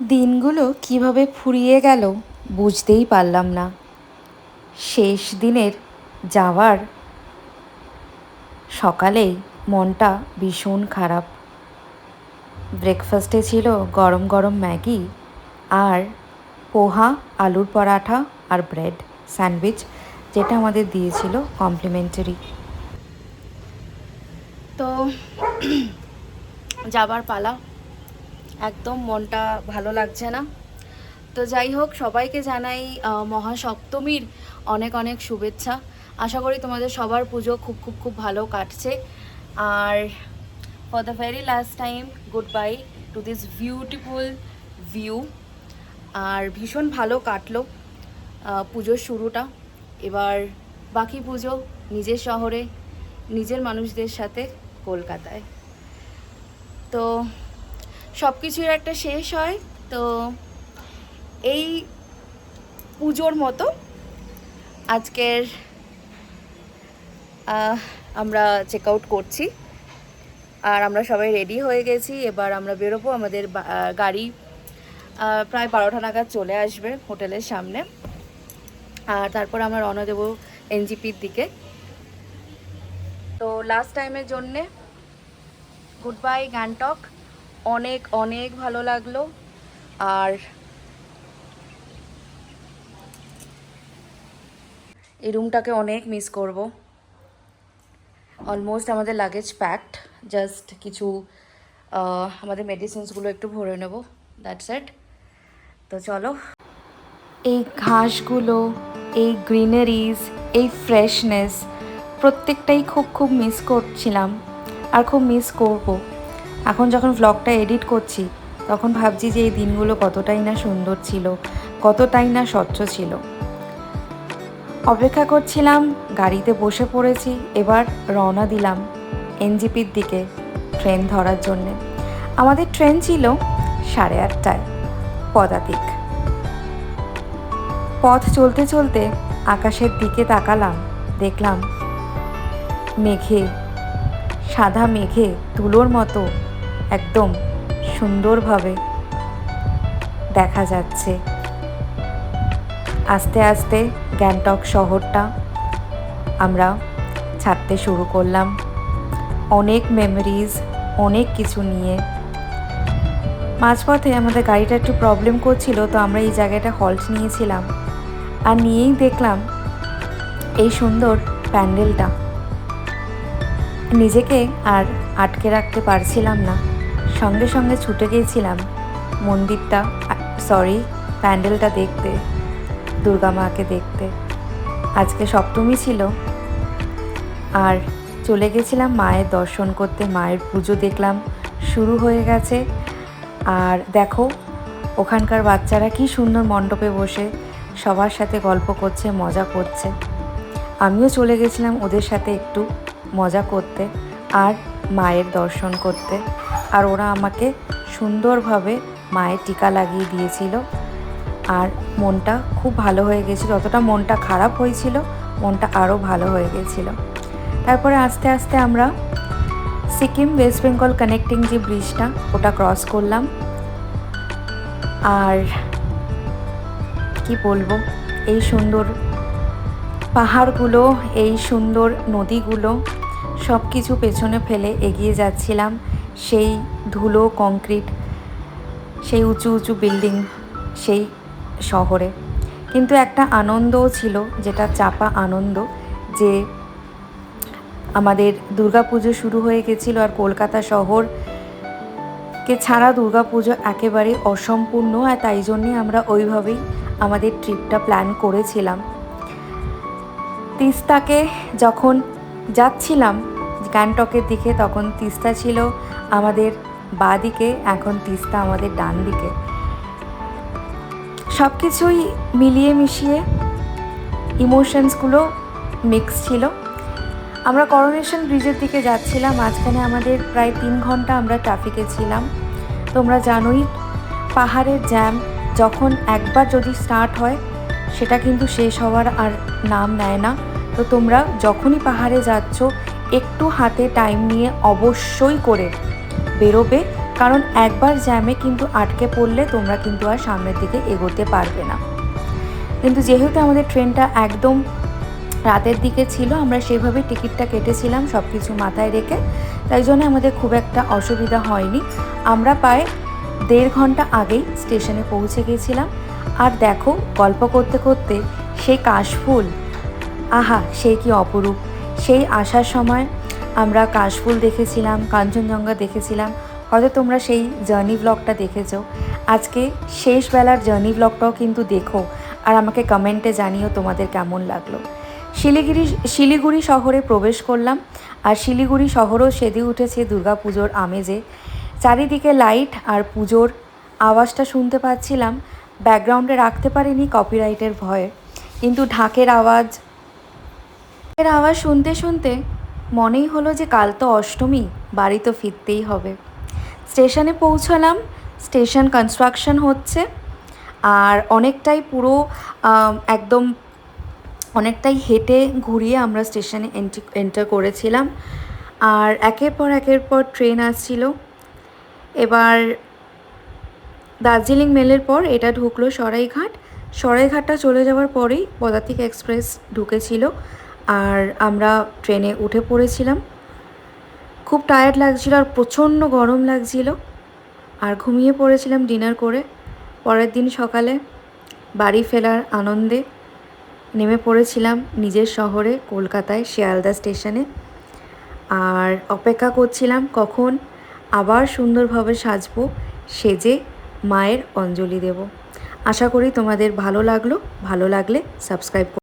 দিনগুলো কীভাবে ফুরিয়ে গেল বুঝতেই পারলাম না। শেষ দিনের যাওয়ার সকালেই মনটা ভীষণ খারাপ। ব্রেকফাস্টে ছিল গরম গরম ম্যাগি আর পোহা, আলুর পরাঠা আর ব্রেড স্যান্ডউইচ, যেটা আমাদের দিয়েছিল কমপ্লিমেন্টারি তো যাবার পালা একদম মনটা ভালো লাগছে না। তো যাই হোক, সবাইকে জানাই মহাসপ্তমীর অনেক অনেক শুভেচ্ছা। আশা করি তোমাদের সবার পুজো খুব খুব খুব ভালো কাটছে। আর for the very last time goodbye to this beautiful view আর ভীষণ ভালো কাটলো পুজোর শুরুটা। এবার বাকি পুজো নিজের শহরে, নিজের মানুষদের সাথে কলকাতায়। তো সব কিছুর একটা শেষ হয়। তো এই পুজোর মতো আজকের আমরা চেক আউট করছি। আর আমরা সবাই রেডি হয়ে গেছি। এবার আমরা বেরোবো। আমাদের গাড়ি প্রায় বারোটা নাগাদ চলে আসবে হোটেলের সামনে। আর তারপর আমরা রওনা দেবো এনজিপির দিকে। তো লাস্ট টাইমের জন্যে গুড বাই, গ্যাংটক। অনেক অনেক ভালো লাগল। আর এই রুমটাকে অনেক মিস করব। অলমোস্ট আমাদের লাগেজ প্যাকড জাস্ট কিছু আমাদের মেডিসিনসগুলো একটু ভরে নেব দ্যাটস এট তো চলো। এই ঘাসগুলো, এই গ্রিনারিজ এই ফ্রেশনেস প্রত্যেকটাই খুব খুব মিস করছিলাম, আর খুব মিস করব। এখন যখন ভ্লগটা এডিট করছি, তখন ভাবছি যে এই দিনগুলো কতটাই না সুন্দর ছিল, কতটাই না স্বচ্ছ ছিল। অপেক্ষা করছিলাম, গাড়িতে বসে পড়েছি, এবার রওনা দিলাম এনজিপির দিকে ট্রেন ধরার জন্যে। আমাদের ট্রেন ছিল সাড়ে আটটায়, পদাতিক। পথ চলতে চলতে আকাশের দিকে তাকালাম, দেখলাম মেঘে, সাদা মেঘে তুলোর মতো একদম সুন্দরভাবে দেখা যাচ্ছে। আস্তে আস্তে গ্যাংটক শহরটা আমরা ছাড়তে শুরু করলাম। অনেক মেমোরিজ অনেক কিছু নিয়ে। মাঝপথে আমাদের গাড়িটা একটু প্রবলেম করছিল, তো আমরা এই জায়গাটা হল্ট নিয়েছিলাম। আর নিয়েই দেখলাম এই সুন্দর প্যান্ডেলটা। নিজেকে আর আটকে রাখতে পারছিলাম না। সঙ্গে সঙ্গে ছুটে গিয়েছিলাম। মন্দিরটা সরি প্যান্ডেলটা দেখতে, দুর্গা মাকে দেখতে। আজকে সপ্তমী ছিল। আর চলে গেছিলাম মায়ের দর্শন করতে, মায়ের পুজো দেখলাম, শুরু হয়ে গেছে। আর দেখো, ওখানকার বাচ্চারা কি সুন্দর মণ্ডপে বসে সবার সাথে গল্প করছে, মজা করছে। আমিও চলে গেছিলাম ওদের সাথে একটু মজা করতে। আর মায়ের দর্শন করতে। আর ওরা আমাকে সুন্দরভাবে মায়ের টিকা লাগিয়ে দিয়েছিল। আর মনটা খুব ভালো হয়ে গেছিল। যতটা মনটা খারাপ হয়েছিল, মনটা আরও ভালো হয়ে গেছিল। তারপরে আস্তে আস্তে আমরা সিকিম, ওয়েস্ট বেঙ্গল কানেক্টিং যে ব্রিজটা, ওটা ক্রস করলাম। আর কি বলব, এই সুন্দর পাহাড়গুলো, এই সুন্দর নদীগুলো সব কিছু পেছনে ফেলে এগিয়ে যাচ্ছিলাম সেই ধুলো, কংক্রিট, সেই উঁচু উঁচু বিল্ডিং, সেই শহরে। কিন্তু একটা আনন্দও ছিল, যেটা চাপা আনন্দ, যে আমাদের দুর্গাপুজো শুরু হয়ে গেছিল আর কলকাতা শহর কে ছাড়া দুর্গাপুজো একেবারে অসম্পূর্ণ, আর তাই জন্যে আমরা ওইভাবেই আমাদের ট্রিপটা প্ল্যান করেছিলাম। তিস্তাকে যখন যাচ্ছিলাম। গ্যাংটকের দিকে তখন তিস্তা ছিল আমাদের বাঁ দিকে এখন তিস্তা আমাদের ডান দিকে সব কিছুই মিলিয়ে মিশিয়ে ইমোশনসগুলো মিক্স ছিল। আমরা করোনেশন ব্রিজের দিকে যাচ্ছিলাম, মাঝখানে আমাদের প্রায় তিন ঘণ্টা আমরা ট্রাফিকে ছিলাম। তোমরা জানোই, পাহাড়ের জ্যাম যখন একবার যদি স্টার্ট হয়, সেটা কিন্তু শেষ হওয়ার আর নাম নেয় না। তো তোমরা যখনই পাহাড়ে যাচ্ছ, একটু হাতে টাইম নিয়ে অবশ্যই করে বেরোবে, কারণ একবার জ্যামে কিন্তু আটকে পড়লে তোমরা কিন্তু আর সামনের দিকে এগোতে পারবে না। কিন্তু যেহেতু আমাদের ট্রেনটা একদম রাতের দিকে ছিল, আমরা সেভাবে টিকিটটা কেটেছিলাম সব কিছু মাথায় রেখে, তাই জন্য আমাদের খুব একটা অসুবিধা হয়নি। আমরা প্রায় দেড় ঘণ্টা আগেই স্টেশনে পৌঁছে গিয়েছিলাম আর দেখো, গল্প করতে করতে সেই কাশফুল আহা, সে কি অপরূপ। সেই আসার সময় আমরা কাশফুল দেখেছিলাম, কাঞ্চনজঙ্ঘা দেখেছিলাম। হয়তো তোমরা সেই জার্নি ব্লগটা দেখেছ। আজকে শেষ বেলার জার্নি ব্লগটাও কিন্তু দেখো আর আমাকে কমেন্টে জানিও তোমাদের কেমন লাগল। শিলিগুড়ি শিলিগুড়ি শহরে প্রবেশ করলাম আর শিলিগুড়ি শহরও সেদে উঠেছে দুর্গাপুজোর আমেজে। চারিদিকে লাইট আর পুজোর আওয়াজটা শুনতে পাচ্ছিলাম। ব্যাকগ্রাউন্ডে রাখতে পারিনি কপিরাইটের ভয়ে। কিন্তু ঢাকের আওয়াজ এর আওয়াজ শুনতে শুনতে মনেই হলো যে কাল তো অষ্টমী, বাড়ি তো ফিরতেই হবে। স্টেশনে পৌঁছালাম, স্টেশন কনস্ট্রাকশন হচ্ছে আর অনেকটাই পুরো একদম অনেকটাই হেঁটে ঘুরিয়ে আমরা স্টেশনে এন্ট্রি এন্টার করেছিলাম আর একের পর একের পর ট্রেন আসছিল। এবার দার্জিলিং মেলের পর এটা ঢুকলো সরাইঘাট। সরাইঘাটটা চলে যাওয়ার পরেই পদাতিক এক্সপ্রেস ঢুকেছিল। আর আমরা ট্রেনে উঠে পড়েছিলাম। খুব টায়ার্ড লাগছিল আর প্রচণ্ড গরম লাগছিল। আর ঘুমিয়ে পড়েছিলাম ডিনার করে। পরের দিন সকালে বাড়ি ফেরার আনন্দে নেমে পড়েছিলাম নিজের শহরে কলকাতায় শিয়ালদা স্টেশনে। আর অপেক্ষা করছিলাম কখন আবার সুন্দরভাবে সাজবো, সেজে মায়ের অঞ্জলি দেব। আশা করি তোমাদের ভালো লাগল। ভালো লাগলে সাবস্ক্রাইব